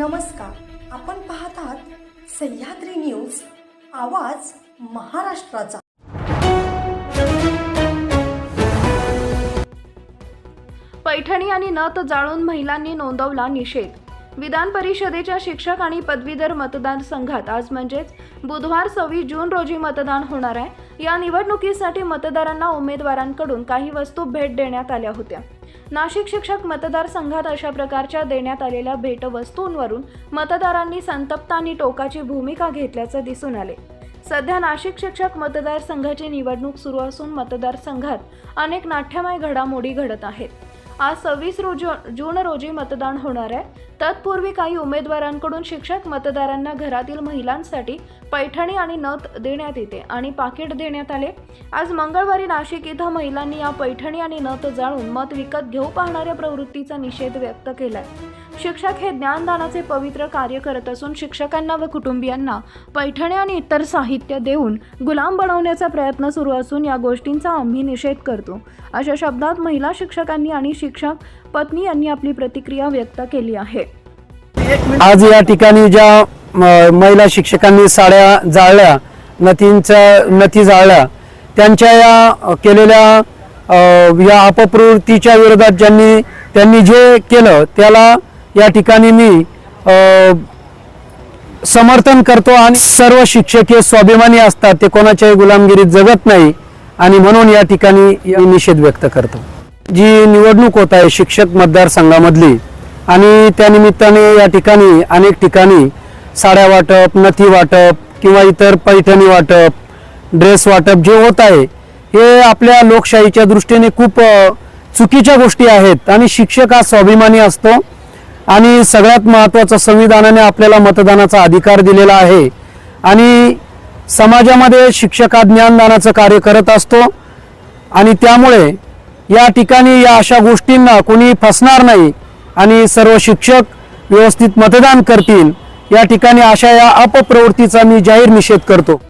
नमस्कार. आपण पाहत आहात सह्याद्री न्यूज आवाज महाराष्ट्राचा. पैठणी आणि नत जाळून महिलांनी नोंदवला निषेध. विधान परिषदेच्या शिक्षक आणि पदवीधर मतदारसंघात आज म्हणजेच बुधवार सव्वीस जून रोजी मतदान होणार आहे. या निवडणुकीसाठी मतदारांना उमेदवारांकडून काही वस्तू भेट देण्यात आल्या होत्या. नाशिक शिक्षक मतदारसंघात अशा प्रकारच्या देण्यात आलेल्या भेटवस्तूंवरून मतदारांनी संतप्त आणि टोकाची भूमिका घेतल्याचं दिसून आले. सध्या नाशिक शिक्षक मतदारसंघाची निवडणूक सुरू असून मतदारसंघात अनेक नाट्यमय घडामोडी घडत आहेत. आज सव्वीस रोजी जून रोजी मतदान होणार आहे. तत्पूर्वी काही उमेदवारांकडून शिक्षक मतदारांना घरातील महिलांसाठी पैठणी आणि नथ देण्यात येते आणि पाकिट देण्यात आले. आज मंगळवारी नाशिक इथं महिलांनी या पैठणी आणि नथ जाळून मत विकत घेऊ पाहणाऱ्या प्रवृत्तीचा निषेध व्यक्त केलाय. शिक्षक हे ज्ञानदानाचे पवित्र कार्य करत असून शिक्षकांना व कुटुंबियांना पैठणे आणि इतर साहित्य देऊन गुलाम बनवण्याचा प्रयत्न सुरू असून या गोष्टींचा आम्ही निषेध करतो. अशा शब्दात महिला शिक्षकांनी आणि शिक्षक पत्नी यांनी आपली प्रतिक्रिया व्यक्त केली आहे. आज या ठिकाणी ज्या महिला शिक्षकांनी साड्या जाळल्या नथींच्या नथी जाळल्या त्यांच्या या केलेल्या या अपप्रवृत्तीच्या विरोधात ज्यांनी त्यांनी जे केलं त्याला या ठिकाणी मी समर्थन करतो आणि सर्व शिक्षक हे स्वाभिमानी असतात ते कोणाच्याही गुलामगिरीत जगत नाही आणि म्हणून या ठिकाणी निषेध व्यक्त करतो. जी निवडणूक होत आहे शिक्षक मतदारसंघामधली आणि त्यानिमित्ताने या ठिकाणी अनेक ठिकाणी साड्या वाटप नथी वाटप किंवा इतर पैठणी वाटप ड्रेस वाटप जे होत आहे हे आपल्या लोकशाहीच्या दृष्टीने खूप चुकीच्या गोष्टी आहेत आणि शिक्षक हा स्वाभिमानी असतो. आणि सगळ्यात महत्त्वाचं संविधानाने आपल्याला मतदानाचा अधिकार दिलेला आहे. आणि समाजामध्ये शिक्षक हा ज्ञानदानाचं कार्य करत असतो. आणि त्यामुळे या ठिकाणी या अशा गोष्टींना कोणी फसणार नाही. आणि सर्व शिक्षक व्यवस्थित मतदान करतील. या ठिकाणी अशा या अपप्रवृत्तीचा मी जाहीर निषेध करतो.